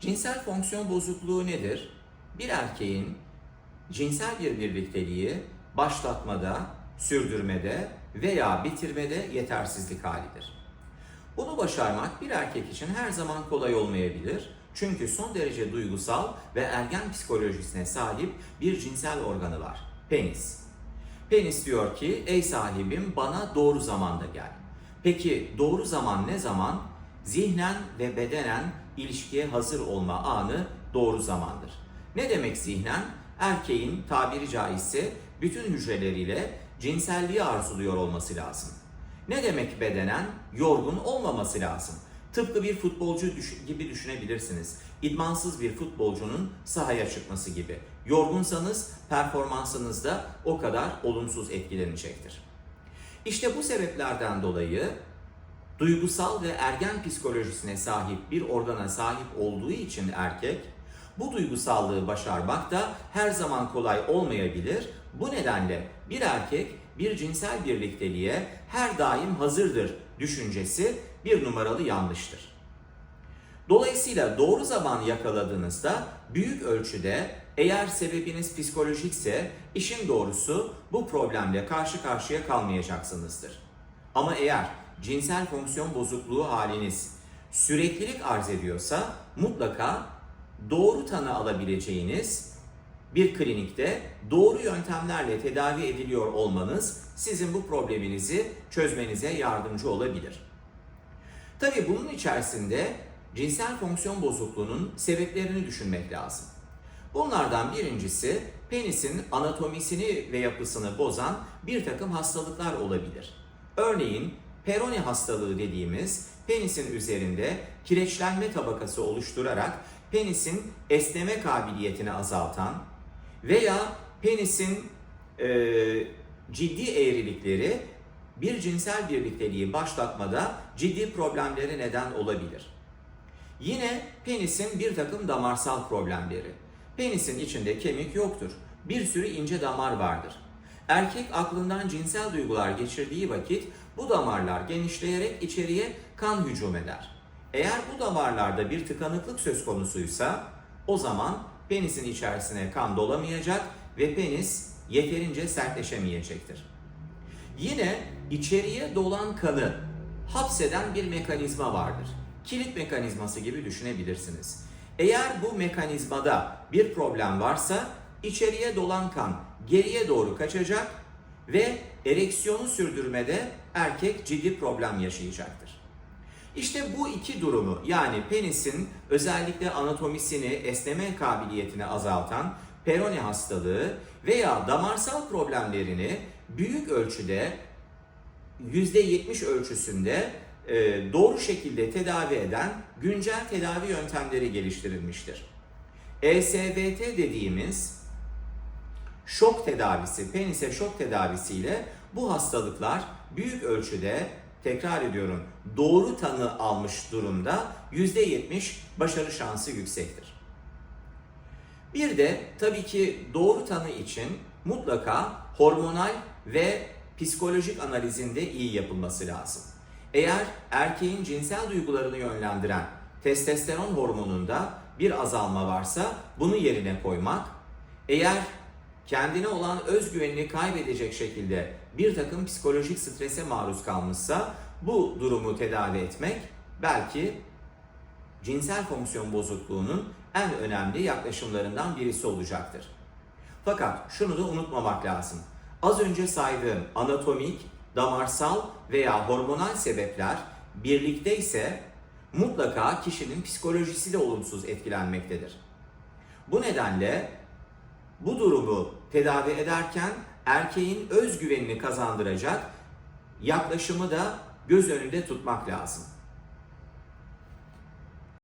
Cinsel fonksiyon bozukluğu nedir? Bir erkeğin cinsel bir birlikteliği başlatmada, sürdürmede veya bitirmede yetersizlik halidir. Bunu başarmak bir erkek için her zaman kolay olmayabilir. Çünkü son derece duygusal ve ergen psikolojisine sahip bir cinsel organı var. Penis. Penis diyor ki ey sahibim bana doğru zamanda gel. Peki doğru zaman ne zaman? Zihnen ve bedenen ilişkiye hazır olma anı doğru zamandır. Ne demek zihnen? Erkeğin tabiri caizse bütün hücreleriyle cinselliği arzuluyor olması lazım. Ne demek bedenen? Yorgun olmaması lazım. Tıpkı bir futbolcu düş- gibi düşünebilirsiniz. İdmansız bir futbolcunun sahaya çıkması gibi. Yorgunsanız performansınız da o kadar olumsuz etkilenecektir. İşte bu sebeplerden dolayı duygusal ve ergen psikolojisine sahip bir organa sahip olduğu için erkek bu duygusallığı başarmak da her zaman kolay olmayabilir. Bu nedenle bir erkek bir cinsel birlikteliğe her daim hazırdır düşüncesi bir numaralı yanlıştır. Dolayısıyla doğru zaman yakaladığınızda büyük ölçüde eğer sebebiniz psikolojikse işin doğrusu bu problemle karşı karşıya kalmayacaksınızdır. Ama eğer cinsel fonksiyon bozukluğu haliniz süreklilik arz ediyorsa mutlaka doğru tanı alabileceğiniz bir klinikte doğru yöntemlerle tedavi ediliyor olmanız sizin bu probleminizi çözmenize yardımcı olabilir. Tabii bunun içerisinde cinsel fonksiyon bozukluğunun sebeplerini düşünmek lazım. Bunlardan birincisi penisin anatomisini ve yapısını bozan bir takım hastalıklar olabilir. Örneğin perone hastalığı dediğimiz penisin üzerinde kireçlenme tabakası oluşturarak penisin esneme kabiliyetini azaltan veya penisin e, ciddi eğrilikleri bir cinsel birlikteliği başlatmada ciddi problemlere neden olabilir. Yine penisin bir takım damarsal problemleri. Penisin içinde kemik yoktur. Bir sürü ince damar vardır. Erkek aklından cinsel duygular geçirdiği vakit bu damarlar genişleyerek içeriye kan hücum eder. Eğer bu damarlarda bir tıkanıklık söz konusuysa o zaman penisin içerisine kan dolamayacak ve penis yeterince sertleşemeyecektir. Yine içeriye dolan kanı hapseden bir mekanizma vardır. Kilit mekanizması gibi düşünebilirsiniz. Eğer bu mekanizmada bir problem varsa içeriye dolan kan geriye doğru kaçacak ve ereksiyonu sürdürmede erkek ciddi problem yaşayacaktır. İşte bu iki durumu yani penisin özellikle anatomisini, esneme kabiliyetini azaltan perone hastalığı veya damarsal problemlerini büyük ölçüde %70 ölçüsünde e, doğru şekilde tedavi eden güncel tedavi yöntemleri geliştirilmiştir. ESVT dediğimiz şok tedavisi, penise şok tedavisiyle bu hastalıklar büyük ölçüde tekrar ediyorum doğru tanı almış durumda %70 başarı şansı yüksektir. Bir de tabii ki doğru tanı için mutlaka hormonal ve psikolojik analizinde iyi yapılması lazım. Eğer erkeğin cinsel duygularını yönlendiren testosteron hormonunda bir azalma varsa bunu yerine koymak, eğer kendine olan özgüvenini kaybedecek şekilde bir takım psikolojik strese maruz kalmışsa bu durumu tedavi etmek belki cinsel fonksiyon bozukluğunun en önemli yaklaşımlarından birisi olacaktır. Fakat şunu da unutmamak lazım. Az önce saydığım anatomik, damarsal veya hormonal sebepler birlikte ise mutlaka kişinin psikolojisi de olumsuz etkilenmektedir. Bu nedenle bu durumu tedavi ederken erkeğin özgüvenini kazandıracak yaklaşımı da göz önünde tutmak lazım.